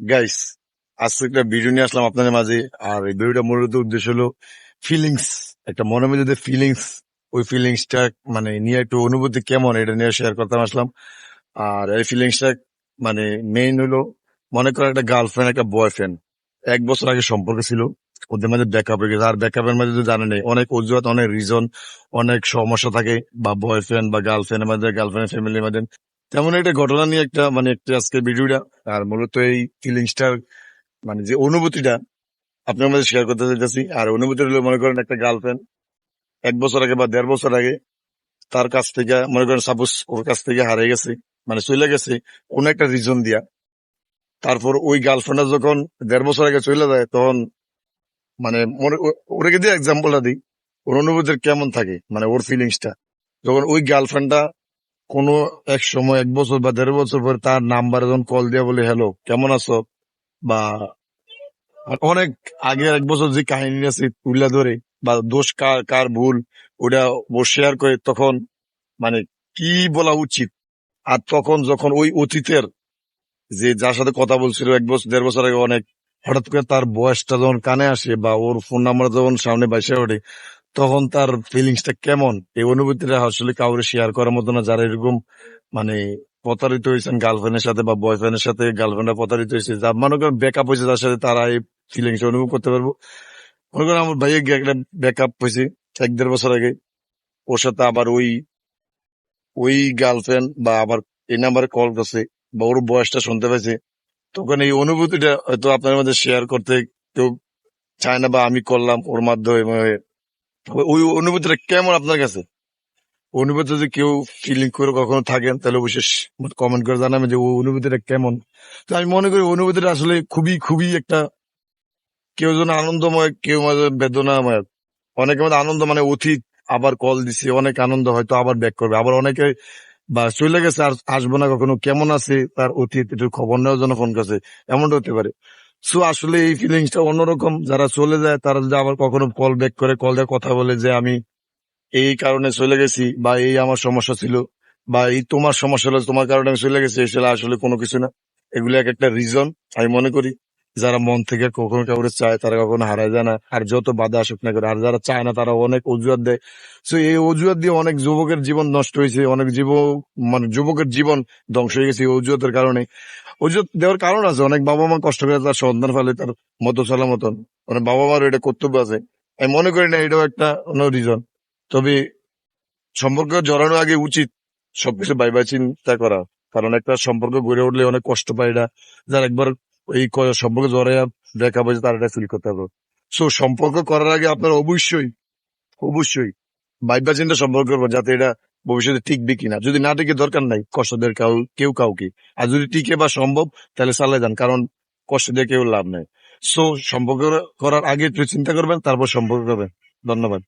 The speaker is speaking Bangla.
গাইস আজকে একটা ভিডিও নিয়ে আসলাম আপনাদের মাঝে। আর এই ভিডিওটা মূলত উদ্দেশ্য হলো ফিলিংস একটা মনের মধ্যে যে ফিলিংস ওই ফিলিংসটা মানে নিয়ে একটু অনুভূতি কেমন, এটা নিয়ে শেয়ার করতে আসলাম। আর এই ফিলিংসটা মানে মেইন হলো মনে করেন একটা গার্লফ্রেন্ড একটা বয়ফ্রেন্ড এক বছর আগে সম্পর্ক ছিল, ওদের মাঝে ব্যাকআপ হয়ে গেছে। আর ব্যাকআপের মাঝে তো জানেন অনেক অজুহাত, অনেক রিজন অনেক সমস্যা থাকে। বা বয়ফ্রেন্ড বা গার্লফ্রেন্ডের মাঝে গার্লফ্রেন্ড ফ্যামিলির মাঝে। তেমন একটা ঘটনা নিয়ে একটা মানে একটা আজকে ভিডিওটা, আর মূলত এই ফিলিংসটার মানে যে অনুভূতিটা, আপনার মধ্যে শেয়ার করতে চাইতেছি। আর অনুভূতি হলো, মনে করেন একটা গার্লফ্রেন্ড এক বছর আগে বা দেড় বছর আগে, তার কাছ থেকে, মনে করেন সাপোজ ওর কাছ থেকে হারিয়ে গেছে মানে চলে গেছে কোন একটা রিজন দিয়া। তারপর ওই গার্লফ্রেন্ডটা যখন দেড় বছর আগে চলে যায়, তখন মানে মনে, ও- ওটাকে দিয়ে এক্সাম্পলটা দিই। ওর অনুভূতির কেমন থাকে? মানে ওর ফিলিংসটা যখন ওই গার্লফ্রেন্ডটা কোনো এক সময়, এক বছর বা দেড় বছর পরে তার নাম্বার যখন কল দিয়া বলে হ্যালো কেমন আছো? বা অনেক আগে এক বছর যে কাহিনী আছে তুলে ধরে, বা দোষ কার কার ভুল ওটা শেয়ার করে তখন মানে কি বলা উচিত? আর তখন যখন ওই অতীতের যে যার সাথে কথা বলছিল এক বছর, দেড় বছর আগে অনেক, হঠাৎ করে তার বয়সটা যখন কানে আসে বা ওর ফোন নাম্বার যখন সামনে বাইসে ওঠে তখন তার ফিলিংসটা কেমন? এই অনুভূতিটা আসলে কাউরে শেয়ার করার মতো না, যারা এরকম মানে প্রতারিত হয়েছেন গার্লফ্রেন্ডের সাথে বা বয়ফ্রেন্ডের সাথে গার্লফ্রেন্ডরা প্রতারিত হয়েছে, যা, মনে করেন ব্যাকআপ হয়েছে তার সাথে, তারা এই ফিলিংস অনুভব করতে পারব। মনে করেন আমার ভাইয়ের একটা ব্যাকআপ হয়েছে, এক দেড় বছর আগে। ওর সাথে আবার ওই ওই গার্লফ্রেন্ড বা আবার এই নাম্বারে কল করছে, বা ওর বয়সটা শুনতে পাইছে। তখন এই অনুভূতিটা হয়তো আপনার মধ্যে শেয়ার করতে কেউ চায় না বা আমি করলাম ওর মাধ্যমে ওই অনুভূতিটা কেমন আপনার কাছে? অনুভূতি যদি কেউ ফিলিং করে কখনো থাকেন, তাহলে অবশ্যই কমেন্ট করে জানাবেন যে ওই অনুভূতিটা কেমন। তো আমি মনে করি অনুভূতিটা আসলে খুবই খুবই একটা কেউ যেন আনন্দময়, কেউ মাঝে বেদনাময়। অনেকের মধ্যে আনন্দ মানে অতীত আবার কল দিছে, অনেক আনন্দ হয়তো আবার ব্যাক করবে। আবার অনেকে বা চলে গেছে, আর আসব না কখনো, কেমন আছে তার অতীত একটু খবর নেওয়ার জন্য ফোন করছে। এমনটা হতে পারে। সো আসলে এই ফিলিংসটা অন্যরকম। যারা চলে যায়, তারা যদি আবার কখনো কল ব্যাক করে কল দিয়ে কথা বলে যে, আমি এই কারণে চলে গেছি বা এই আমার সমস্যা ছিল বা এই তোমার সমস্যা হলো, তোমার কারণে আমি চলে গেছি, এসে আসলে কোনো কিছু না। এগুলো এক একটা রিজন আমি মনে করি। যারা মন থেকে কখনো কাউরে চায়, তারা কখনো হারায় যায় না। আর যত বাধা আসুক না করে আর যারা চায় না, তারা অনেক অজুহাত দেয়। সো এই অজুহাত দিয়ে অনেক যুবকের জীবন নষ্ট হয়েছে, অনেক যুব মানে যুবকের জীবন ধ্বংস হয়ে গেছে এই অজুহাতের কারণে। অজুহাত দেওয়ার কারণ আছে, অনেক বাবা মা কষ্ট করে তার সন্তান ফেলে তার মতো চলা মতন। অনেক বাবা মার এটা কর্তব্য আছে। আমি মনে করি না এটাও একটা অন্য রিজন তবে সম্পর্ক জড়ানোর আগে উচিত। সবকিছু বাইবা চিন্তা করা। কারণ একটা সম্পর্ক গড়ে উঠলে অনেক কষ্ট পায় এটা। যার একবার এই সম্পর্ক জড়াইয়া দেখা হয়েছে তার এটা ফিল করতে হবে। সো সম্পর্ক করার আগে আপনার অবশ্যই অবশ্যই বাইবা চিন্তা সম্পর্ক যাতে এটা ভবিষ্যতে টিকবে কিনা? যদি না টিকে, দরকার নাই কষ্টদের কাউ, কেউ কাউকে। আর যদি টিকে বা সম্ভব, তাহলে চালাই যান, কারণ কষ্টদের কেউ লাভ নেই। সো সম্পর্ক করার আগে একটু চিন্তা করবেন, তারপর সম্পর্ক করবেন। ধন্যবাদ।